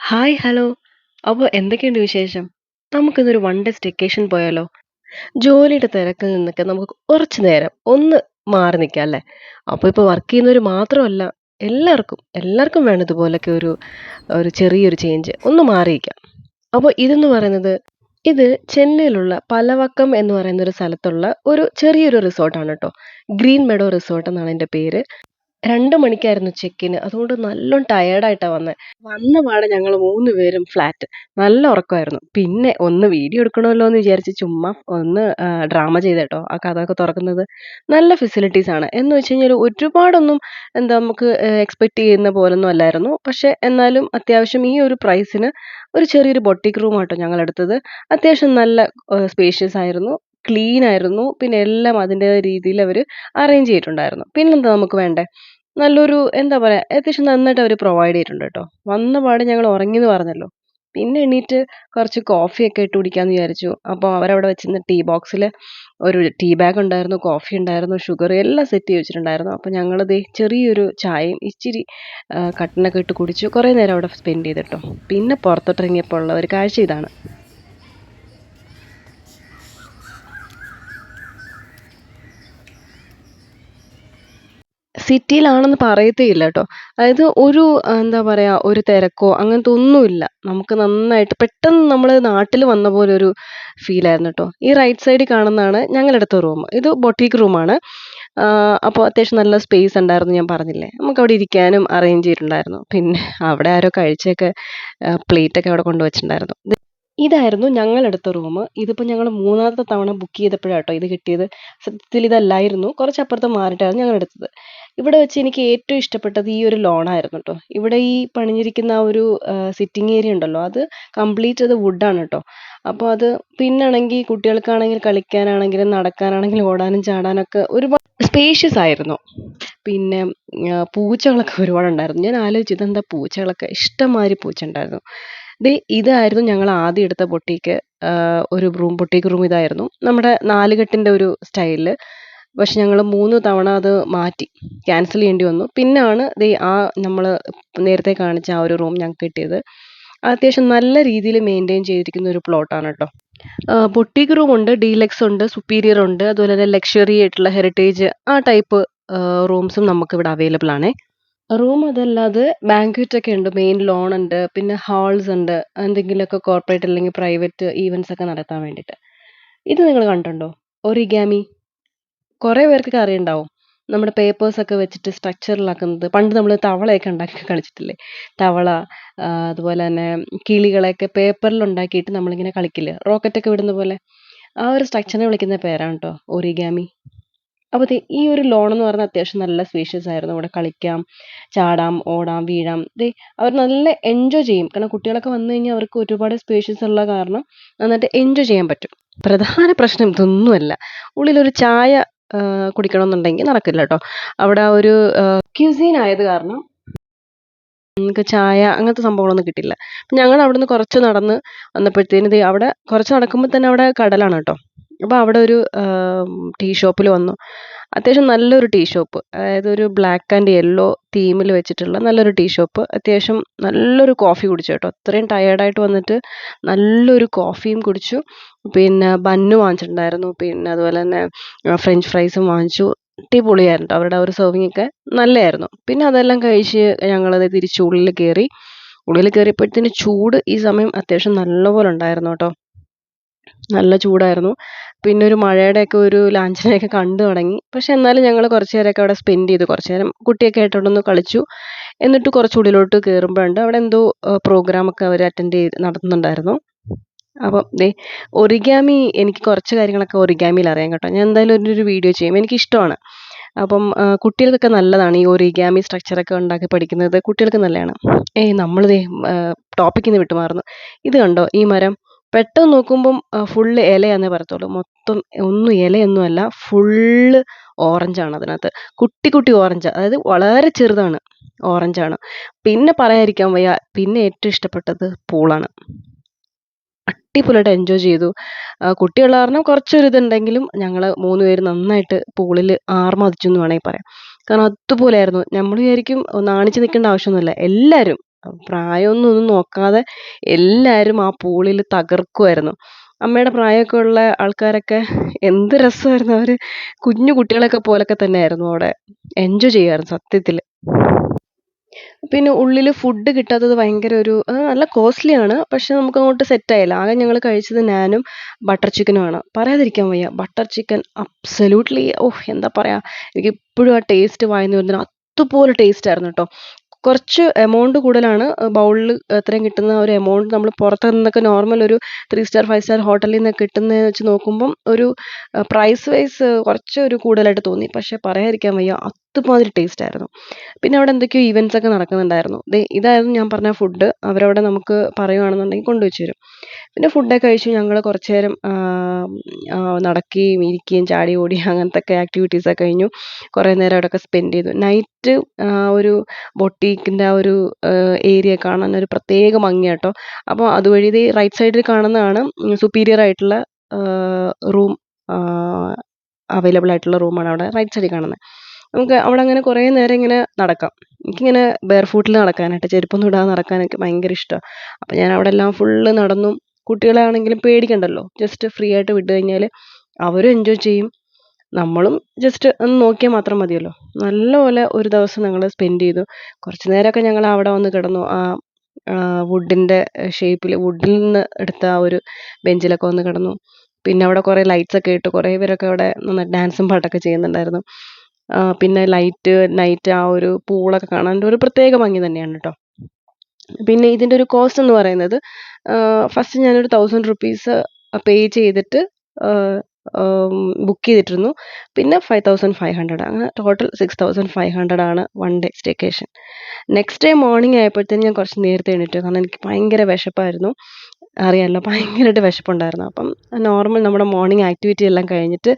Hi hello. അപ്പോൾ എന്തൊക്കെയുണ്ട് വിശേഷം? നമുക്കിന്നൊരു വൺ ഡേ സ്റ്റേക്കേഷൻ പോയാലോ? ജോലിയുടെ തിരക്കിൽ നിന്നൊക്കെ നമുക്ക് കുറച്ച് നേരം ഒന്ന് മാറി നിൽക്കാം അല്ലേ? അപ്പോൾ ഇപ്പോൾ വർക്ക് ചെയ്യുന്നവർ മാത്രമല്ല എല്ലാവർക്കും എല്ലാവർക്കും വേണം ഇതുപോലൊക്കെ ഒരു ഒരു ചെറിയൊരു ചേഞ്ച് ഒന്ന് മാറിയിരിക്കാം. അപ്പോൾ ഇതെന്ന് പറയുന്നത് ഇത് ചെന്നൈയിലുള്ള പലവക്കം എന്ന് പറയുന്ന ഒരു സ്ഥലത്തുള്ള ഒരു ചെറിയൊരു റിസോർട്ടാണ് കേട്ടോ. ഗ്രീൻ മെഡോ റിസോർട്ട് എന്നാണ് എന്റെ പേര്. രണ്ട് മണിക്കായിരുന്നു ചെക്കിന് അതുകൊണ്ട് നല്ലോണം ടയേർഡായിട്ടാ വന്നത് വന്ന പാടെ ഞങ്ങൾ മൂന്ന് പേരും ഫ്ലാറ്റ്. നല്ല ഉറക്കമായിരുന്നു. പിന്നെ ഒന്ന് വീഡിയോ എടുക്കണമല്ലോ എന്ന് വിചാരിച്ച് ചുമ്മാ ഒന്ന് ഡ്രാമ ചെയ്തേട്ടോ. ആ കഥയൊക്കെ തുറക്കുന്നത്. നല്ല ഫെസിലിറ്റീസ് ആണ്. എന്ന് വെച്ച് കഴിഞ്ഞാൽ ഒരുപാടൊന്നും എന്താ നമുക്ക് എക്സ്പെക്റ്റ് ചെയ്യുന്ന പോലൊന്നും അല്ലായിരുന്നു. പക്ഷെ എന്നാലും അത്യാവശ്യം ഈ ഒരു പ്രൈസിന് ഒരു ചെറിയൊരു ബൊട്ടീക്ക് റൂമാട്ടോ ഞങ്ങളെടുത്തത്. അത്യാവശ്യം നല്ല സ്പേഷ്യസ് ആയിരുന്നു. ക്ലീൻ ആയിരുന്നു. പിന്നെ എല്ലാം അതിന്റേതായ രീതിയിൽ അവർ അറേഞ്ച് ചെയ്തിട്ടുണ്ടായിരുന്നു. പിന്നെന്താ നമുക്ക് വേണ്ടേ? നല്ലൊരു എന്താ പറയുക അത്യാവശ്യം നന്നായിട്ട് അവർ പ്രൊവൈഡ് ചെയ്തിട്ടുണ്ട് കേട്ടോ. വന്ന പാടെ ഞങ്ങൾ ഉറങ്ങിയെന്ന് പറഞ്ഞല്ലോ. പിന്നെ എണീറ്റ് കുറച്ച് കോഫിയൊക്കെ ഇട്ട് കുടിക്കാമെന്ന് വിചാരിച്ചു. അപ്പോൾ അവരവിടെ വെച്ചിരുന്ന ടീ ബോക്സിൽ ഒരു ടീ ബാഗ് ഉണ്ടായിരുന്നു, കോഫി ഉണ്ടായിരുന്നു, ഷുഗർ എല്ലാം സെറ്റ് ചെയ്ത് വെച്ചിട്ടുണ്ടായിരുന്നു. അപ്പോൾ ഞങ്ങളത് ചെറിയൊരു ചായയും ഇച്ചിരി കട്ടനൊക്കെ ഇട്ട് കുടിച്ചു. കുറേ നേരം അവിടെ സ്പെൻഡ് ചെയ്തിട്ടോ. പിന്നെ പുറത്തോട്ടിറങ്ങിയപ്പോൾ ഉള്ള ഒരു കാഴ്ച ഇതാണ്. സിറ്റിയിലാണെന്ന് പറയത്തേ ഇല്ല കേട്ടോ അതായത് ഒരു എന്താ പറയാ ഒരു തിരക്കോ അങ്ങനത്തെ ഒന്നുമില്ല. നമുക്ക് നന്നായിട്ട് പെട്ടെന്ന് നമ്മൾ നാട്ടിൽ വന്ന പോലെ ഒരു ഫീലായിരുന്നു കേട്ടോ ഈ റൈറ്റ് സൈഡിൽ കാണുന്നതാണ് ഞങ്ങളെടുത്ത റൂം. ഇത് ബൊട്ടീക്ക് റൂമാണ്. അപ്പോൾ അത്യാവശ്യം നല്ല സ്പേസ് ഉണ്ടായിരുന്നു ഞാൻ പറഞ്ഞില്ലേ. നമുക്ക് അവിടെ ഇരിക്കാനും അറേഞ്ച് ചെയ്തിട്ടുണ്ടായിരുന്നു. പിന്നെ അവിടെ ആരോ കഴിച്ചൊക്കെ പ്ലേറ്റ് പ്ലേറ്റൊക്കെ അവിടെ കൊണ്ടുവച്ചിട്ടുണ്ടായിരുന്നു. ഇത് ഇതായിരുന്നു ഞങ്ങളെടുത്ത റൂം. ഇതിപ്പോ ഞങ്ങൾ മൂന്നാമത്തെ തവണ ബുക്ക് ചെയ്തപ്പോഴാട്ടോ ഇത് കിട്ടിയത്. സത്യത്തിൽ ഇതല്ലായിരുന്നു. കുറച്ചപ്പുറത്ത് മാറിയിട്ടായിരുന്നു ഞങ്ങളെടുത്തത്. ഇവിടെ വെച്ച് എനിക്ക് ഏറ്റവും ഇഷ്ടപ്പെട്ടത് ഈ ഒരു ലോണായിരുന്നു കേട്ടോ ഇവിടെ ഈ പണിഞ്ഞിരിക്കുന്ന ആ ഒരു സിറ്റിംഗ് ഏരിയ ഉണ്ടല്ലോ അത് കംപ്ലീറ്റ് അത് വുഡാണ് കേട്ടോ അപ്പോൾ അത് പിന്നാണെങ്കിൽ കുട്ടികൾക്കാണെങ്കിൽ കളിക്കാനാണെങ്കിലും നടക്കാനാണെങ്കിലും ഓടാനും ചാടാനൊക്കെ ഒരുപാട് സ്പേഷ്യസ് ആയിരുന്നു. പിന്നെ പൂച്ചകളൊക്കെ ഒരുപാടുണ്ടായിരുന്നു. ഞാൻ ആലോചിച്ചു ഇതെന്താ പൂച്ചകളൊക്കെ ഇഷ്ടംമാതിരി പൂച്ച ഉണ്ടായിരുന്നു. ദേ ഇതായിരുന്നു ഞങ്ങൾ ആദ്യം എടുത്ത ബൊട്ടീക്ക്. ഒരു റൂം ബൊട്ടീക്ക് റൂം ഇതായിരുന്നു. നമ്മുടെ നാലുകെട്ടിന്റെ ഒരു സ്റ്റൈലിൽ. പക്ഷെ ഞങ്ങൾ മൂന്ന് തവണ അത് മാറ്റി. ക്യാൻസൽ ചെയ്യേണ്ടി വന്നു. പിന്നാണ് ദേ ആ നമ്മൾ നേരത്തെ കാണിച്ച ആ ഒരു റൂം ഞങ്ങൾക്ക് കിട്ടിയത്. അത്യാവശ്യം നല്ല രീതിയിൽ മെയിന്റെയിൻ ചെയ്തിരിക്കുന്ന ഒരു പ്ലോട്ടാണ് കേട്ടോ ബൊട്ടീക്ക് റൂം ഉണ്ട്, ഡീലക്സ് ഉണ്ട്, സുപ്പീരിയർ ഉണ്ട്. അതുപോലെ തന്നെ ലക്ഷറി ആയിട്ടുള്ള ഹെറിറ്റേജ് ആ ടൈപ്പ് റൂംസും നമുക്കിവിടെ അവൈലബിൾ ആണേ. റൂം അതല്ലാതെ ബാങ്ക്വറ്റ് ഒക്കെ ഉണ്ട്. മെയിൻ ലോൺ ഉണ്ട്. പിന്നെ ഹാൾസ് ഉണ്ട്. എന്തെങ്കിലുമൊക്കെ കോർപ്പറേറ്റ് അല്ലെങ്കിൽ പ്രൈവറ്റ് ഈവൻസ് ഒക്കെ നടത്താൻ വേണ്ടിയിട്ട്. ഇത് നിങ്ങൾ കണ്ടിട്ടുണ്ടോ? ഒറിഗാമി. കുറേ പേർക്കൊക്കെ അറിയുണ്ടാവും. നമ്മുടെ പേപ്പേഴ്സ് ഒക്കെ വെച്ചിട്ട് സ്ട്രക്ചറിലാക്കുന്നത്. പണ്ട് നമ്മൾ തവളയൊക്കെ ഉണ്ടാക്കി കളിച്ചിട്ടില്ലേ? തവള അതുപോലെ തന്നെ കിളികളെയൊക്കെ പേപ്പറിൽ ഉണ്ടാക്കിയിട്ട് നമ്മളിങ്ങനെ കളിക്കില്ലേ? റോക്കറ്റൊക്കെ വിടുന്ന പോലെ. ആ ഒരു സ്ട്രക്ചറിനെ വിളിക്കുന്ന പേരാണ് കേട്ടോ ഒറിഗാമി. അപ്പോൾ ഈ ഒരു ലോൺ എന്ന് പറഞ്ഞാൽ അത്യാവശ്യം നല്ല സ്പേഷ്യസ് ആയിരുന്നു. അവിടെ കളിക്കാം, ചാടാം, ഓടാം, വീഴാം. ദേ അവർ നല്ല എൻജോയ് ചെയ്യും. കാരണം കുട്ടികളൊക്കെ വന്നു കഴിഞ്ഞാൽ അവർക്ക് ഒരുപാട് സ്പേഷ്യസ് ഉള്ള കാരണം നന്നായിട്ട് എൻജോയ് ചെയ്യാൻ പറ്റും. പ്രധാന പ്രശ്നം ഇതൊന്നുമല്ല. ഉള്ളിലൊരു ചായ കുടിക്കണമെന്നുണ്ടെങ്കിൽ നടക്കില്ല കേട്ടോ അവിടെ ഒരു ക്യൂസീൻ ആയത് കാരണം നമുക്ക് ചായ അങ്ങനത്തെ സംഭവങ്ങളൊന്നും കിട്ടില്ല. ഞങ്ങൾ അവിടുന്ന് കുറച്ച് നടന്ന് വന്നപ്പോഴത്തേനും അവിടെ കുറച്ച് നടക്കുമ്പോൾ തന്നെ അവിടെ കടലാണ് ട്ടോ. അപ്പോൾ അവിടെ ഒരു ടീ ഷോപ്പിൽ വന്നു. അത്യാവശ്യം നല്ലൊരു ടീ ഷോപ്പ്. അതായത് ഒരു ബ്ലാക്ക് ആൻഡ് യെല്ലോ തീമിൽ വെച്ചിട്ടുള്ള നല്ലൊരു ടീ ഷോപ്പ്. അത്യാവശ്യം നല്ലൊരു കോഫി കുടിച്ചു കേട്ടോ. അത്രയും ടയേർഡായിട്ട് വന്നിട്ട് നല്ലൊരു കോഫിയും കുടിച്ചു. പിന്നെ ബന്ന് വാങ്ങിച്ചിട്ടുണ്ടായിരുന്നു. പിന്നെ അതുപോലെ തന്നെ ഫ്രഞ്ച് ഫ്രൈസും വാങ്ങിച്ചു. അടിപൊളിയായിരുന്നു. അവരുടെ ഒരു സെർവിങ് ഒക്കെ നല്ലതായിരുന്നു. പിന്നെ അതെല്ലാം കഴിച്ച് ഞങ്ങൾ ദേ തിരിച്ച് ഉള്ളിൽ കയറി. ഉള്ളിൽ കയറിയപ്പോഴത്തേന് ചൂട് ഈ സമയം അത്യാവശ്യം നല്ലപോലെ ഉണ്ടായിരുന്നു കേട്ടോ നല്ല ചൂടായിരുന്നു. പിന്നെ ഒരു മഴയുടെയൊക്കെ ഒരു ലാഞ്ചനയൊക്കെ കണ്ടു തുടങ്ങി. പക്ഷെ എന്നാലും ഞങ്ങൾ കുറച്ച് നേരമൊക്കെ അവിടെ സ്പെൻഡ് ചെയ്തു. കുറച്ച് നേരം കുട്ടിയൊക്കെ ആയിട്ട് അവിടെ ഒന്ന് കളിച്ചു. എന്നിട്ട് കുറച്ച് ഉള്ളിലോട്ട് കയറുമ്പോഴുണ്ട് അവിടെ എന്തോ പ്രോഗ്രാമൊക്കെ അവർ അറ്റൻഡ് ചെയ്ത് നടത്തുന്നുണ്ടായിരുന്നു. അപ്പം ദേ ഒറിഗാമി എനിക്ക് കുറച്ച് കാര്യങ്ങളൊക്കെ ഒറിഗാമിയിൽ അറിയാം കേട്ടോ. ഞാൻ എന്തായാലും ഒരു വീഡിയോ ചെയ്യും. എനിക്കിഷ്ടമാണ്. അപ്പം കുട്ടികൾക്കൊക്കെ നല്ലതാണ് ഈ ഒറിഗാമി സ്ട്രക്ചറൊക്കെ ഉണ്ടാക്കി പഠിക്കുന്നത് കുട്ടികൾക്ക് നല്ലതാണ്. ഏയ് ആഹ് ടോപ്പിക്കിൽ നിന്ന് വിട്ടുമാറുന്നു. ഇത് കണ്ടോ ഈ മരം? പെട്ടെന്ന് നോക്കുമ്പം ഫുള്ള് ഇലയാന്നേ പറയത്തുള്ളൂ. മൊത്തം ഒന്നും ഇലയൊന്നുമല്ല. ഫുള്ള് ഓറഞ്ചാണ് അതിനകത്ത്. കുട്ടി കുട്ടി ഓറഞ്ച് അതായത് വളരെ ചെറുതാണ്. ഓറഞ്ചാണ്. പിന്നെ പറയാതിരിക്കാൻ വയ്യ. പിന്നെ ഏറ്റവും ഇഷ്ടപ്പെട്ടത് പൂളാണ്. അടിപൊളിയായിട്ട് എൻജോയ് ചെയ്തു. കുട്ടിയുള്ള കാരണം കുറച്ചൊരു ഇതുണ്ടെങ്കിലും ഞങ്ങൾ മൂന്ന് പേര് നന്നായിട്ട് പൂളിൽ ആർമാദിച്ചു എന്ന് വേണമെങ്കിൽ പറയാം. കാരണം അതുപോലെയായിരുന്നു. നമ്മൾ വിചാരിക്കും നാണിച്ച് നിൽക്കേണ്ട ആവശ്യമൊന്നുമില്ല. എല്ലാവരും പ്രായമൊന്നും ഒന്നും നോക്കാതെ എല്ലാവരും ആ പൂളിൽ തകർക്കുമായിരുന്നു അമ്മയുടെ പ്രായമൊക്കെ ഉള്ള ആൾക്കാരൊക്കെ എന്ത് രസമായിരുന്നു. അവർ കുഞ്ഞു കുട്ടികളൊക്കെ പോലൊക്കെ തന്നെയായിരുന്നു അവിടെ. എൻജോയ് ചെയ്യുമായിരുന്നു സത്യത്തിൽ. പിന്നെ ഉള്ളിൽ ഫുഡ് കിട്ടാത്തത് ഭയങ്കര ഒരു നല്ല കോസ്റ്റ്ലി ആണ്. പക്ഷെ നമുക്ക് അങ്ങോട്ട് സെറ്റ് ആയില്ല. ആകെ ഞങ്ങൾ കഴിച്ചത് നാനും ബട്ടർ ചിക്കനുമാണ് പറയാതിരിക്കാൻ വയ്യ. ബട്ടർ ചിക്കൻ അബ്സല്യൂട്ട്ലി ഓഹ് എന്താ പറയാ? എനിക്ക് ഇപ്പോഴും ആ ടേസ്റ്റ് വായിന്ന് വരുന്നത് അതുപോലെ ടേസ്റ്റ് ആയിരുന്നു കേട്ടോ കുറച്ച് എമൗണ്ട് കൂടുതലാണ്. ബൗളിൽ അത്രയും കിട്ടുന്ന ഒരു എമൗണ്ട് നമ്മൾ പുറത്ത് നിന്നൊക്കെ നോർമൽ ഒരു ത്രീ സ്റ്റാർ ഫൈവ് സ്റ്റാർ ഹോട്ടലിൽ നിന്ന് കിട്ടുന്നതെന്ന് വെച്ച് നോക്കുമ്പം ഒരു പ്രൈസ് വൈസ് കുറച്ച് ഒരു കൂടുതലായിട്ട് തോന്നി. പക്ഷേ പറയാതിരിക്കാൻ വയ്യ അതുമാതിരി ടേസ്റ്റ് ആയിരുന്നു. പിന്നെ അവിടെ എന്തൊക്കെയോ ഇവന്റ്സ് ഒക്കെ നടക്കുന്നുണ്ടായിരുന്നു. ഇതായിരുന്നു ഞാൻ പറഞ്ഞ ഫുഡ് അവരവിടെ നമുക്ക് പറയുകയാണെന്നുണ്ടെങ്കിൽ കൊണ്ടുവച്ചു തരും. പിന്നെ ഫുഡൊക്കെ കഴിച്ചു ഞങ്ങൾ കുറച്ച് നേരം നടക്കുകയും ഇരിക്കുകയും ചാടി ഓടി അങ്ങനത്തെ ഒക്കെ ആക്ടിവിറ്റീസൊക്കെ കഴിഞ്ഞു. കുറേ നേരം അവിടെയൊക്കെ സ്പെൻഡ് ചെയ്തു. നൈറ്റ് ഒരു ബൊട്ടീക്കിന്റെ ആ ഒരു ഏരിയ കാണാൻ ഒരു പ്രത്യേക ഭംഗിയാണ് കേട്ടോ അപ്പോൾ അതുവഴി ഇത് റൈറ്റ് സൈഡിൽ കാണുന്നതാണ് സുപ്പീരിയർ ആയിട്ടുള്ള റൂം അവൈലബിൾ ആയിട്ടുള്ള റൂമാണ് അവിടെ റൈറ്റ് സൈഡിൽ കാണുന്നത്. നമുക്ക് അവിടെ അങ്ങനെ കുറേ നേരം ഇങ്ങനെ നടക്കാം. എനിക്കിങ്ങനെ ബെയർ ഫൂട്ടിൽ നടക്കാനായിട്ട് ചെരുപ്പൊന്നും ഇടാതെ നടക്കാനൊക്കെ ഭയങ്കര ഇഷ്ടമാണ്. അപ്പോൾ ഞാൻ അവിടെ എല്ലാം ഫുള്ള് നടന്നു കുട്ടികളാണെങ്കിലും പേടിക്കണ്ടല്ലോ. ജസ്റ്റ് ഫ്രീ ആയിട്ട് വിട്ട് കഴിഞ്ഞാൽ അവരും എൻജോയ് ചെയ്യും. നമ്മളും ജസ്റ്റ് ഒന്ന് നോക്കിയാൽ മാത്രം മതിയല്ലോ. നല്ലപോലെ ഒരു ദിവസം ഞങ്ങൾ സ്പെൻഡ് ചെയ്തു. കുറച്ച് നേരമൊക്കെ ഞങ്ങൾ അവിടെ വന്ന് കിടന്നു. ആ വുഡിന്റെ ഷേപ്പിൽ വുഡിൽ നിന്ന് എടുത്ത ആ ഒരു ബെഞ്ചിലൊക്കെ വന്ന് കിടന്നു. പിന്നെ അവിടെ കുറേ ലൈറ്റ്സ് ഒക്കെ ഇട്ട്. കുറേ പേരൊക്കെ അവിടെ നന്നായി ഡാൻസും പാട്ടൊക്കെ ചെയ്യുന്നുണ്ടായിരുന്നു. പിന്നെ ലൈറ്റ് നൈറ്റ് ആ ഒരു പൂളൊക്കെ കാണാൻ ഒരു പ്രത്യേക ഭംഗി തന്നെയാണ് കേട്ടോ പിന്നെ ഇതിന്റെ ഒരു കോസ്റ്റ് എന്ന് പറയുന്നത് ഫസ്റ്റ് ഞാനൊരു തൗസൻഡ് റുപ്പീസ് പേ ചെയ്തിട്ട് ബുക്ക് ചെയ്തിട്ടിരുന്നു. പിന്നെ ഫൈവ് തൗസൻഡ് ഫൈവ് ഹൺഡ്രഡ് അങ്ങനെ total six thousand five hundred ആണ് one day staycation next day morning ആയപ്പോഴത്തേനും ഞാൻ കുറച്ച് നേരത്തെ എണീറ്റു കാരണം എനിക്ക് ഭയങ്കര വിശപ്പായിരുന്നു. അറിയാമല്ലോ ഭയങ്കരമായിട്ട് വിശപ്പുണ്ടായിരുന്നു. അപ്പം നോർമൽ നമ്മുടെ മോർണിംഗ് ആക്ടിവിറ്റി എല്ലാം കഴിഞ്ഞിട്ട്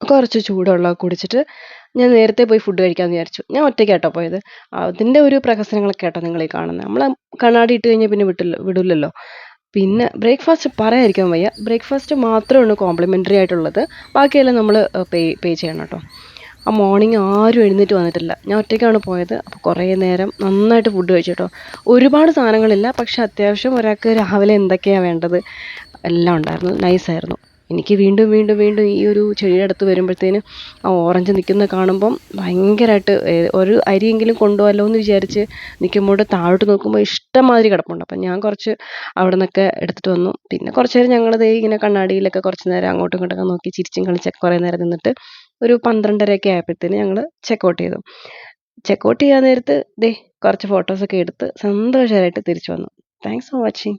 കുറച്ച് ചൂടുള്ള കുടിച്ചിട്ട് ഞാൻ നേരത്തെ പോയി ഫുഡ് കഴിക്കാമെന്ന് വിചാരിച്ചു. ഞാൻ ഒറ്റയ്ക്കാട്ടോ പോയത്. അതിന്റെ ഒരു പ്രഹസനങ്ങളൊക്കെ ആട്ടോ നിങ്ങൾ ഈ കാണുന്നത് നമ്മൾ കണ്ണാടി ഇട്ട് കഴിഞ്ഞാൽ പിന്നെ വിട്ടില്ല വിടില്ലല്ലോ പിന്നെ ബ്രേക്ക്ഫാസ്റ്റ് പറയാതിരിക്കാൻ വയ്യ. ബ്രേക്ക്ഫാസ്റ്റ് മാത്രമേ ഉള്ളൂ കോംപ്ലിമെന്ററി ആയിട്ടുള്ളത്. ബാക്കിയെല്ലാം നമ്മൾ പേ പേ ചെയ്യണം കേട്ടോ. ആ മോർണിംഗ് ആരും എഴുന്നേറ്റ് വന്നിട്ടില്ല. ഞാൻ ഒറ്റയ്ക്കാണ് പോയത്. അപ്പോൾ കുറേ നേരം നന്നായിട്ട് ഫുഡ് കഴിച്ചു കേട്ടോ. ഒരുപാട് സാധനങ്ങളില്ല. പക്ഷേ അത്യാവശ്യം ഒരാൾക്ക് രാവിലെ എന്തൊക്കെയാണ് വേണ്ടത്? എല്ലാം ഉണ്ടായിരുന്നു. നൈസായിരുന്നു എനിക്ക് വീണ്ടും വീണ്ടും വീണ്ടും ഈ ഒരു ചെടിയുടെ അടുത്ത് വരുമ്പോഴത്തേന് ആ ഓറഞ്ച് നിൽക്കുന്നത് കാണുമ്പം ഭയങ്കരമായിട്ട് ഒരു അരിയെങ്കിലും കൊണ്ടുപോകാമല്ലോ എന്ന് വിചാരിച്ച് നിൽക്കുമ്പോൾ താഴോട്ട് നോക്കുമ്പോൾ ഇഷ്ടമാതിരി കിടപ്പുണ്ട്. അപ്പം ഞാൻ കുറച്ച് അവിടെ നിന്നൊക്കെ എടുത്തിട്ട് വന്നു. പിന്നെ കുറച്ച് നേരം ഞങ്ങൾ ദേ ഇങ്ങനെ കണ്ണാടിയിലൊക്കെ കുറച്ച് നേരം അങ്ങോട്ടും ഇങ്ങോട്ടൊക്കെ നോക്കി ചിരിച്ചും കളിച്ചൊക്കെ കുറേ നേരം നിന്നിട്ട് ഒരു പന്ത്രണ്ടരയൊക്കെ ആയപ്പോഴത്തേന് ഞങ്ങൾ ചെക്കൗട്ട് ചെയ്തു. ചെക്കൗട്ട് ചെയ്യാൻ നേരത്ത് ദേ കുറച്ച് ഫോട്ടോസൊക്കെ എടുത്ത് സന്തോഷമായിട്ട് തിരിച്ചു വന്നു. Thanks for watching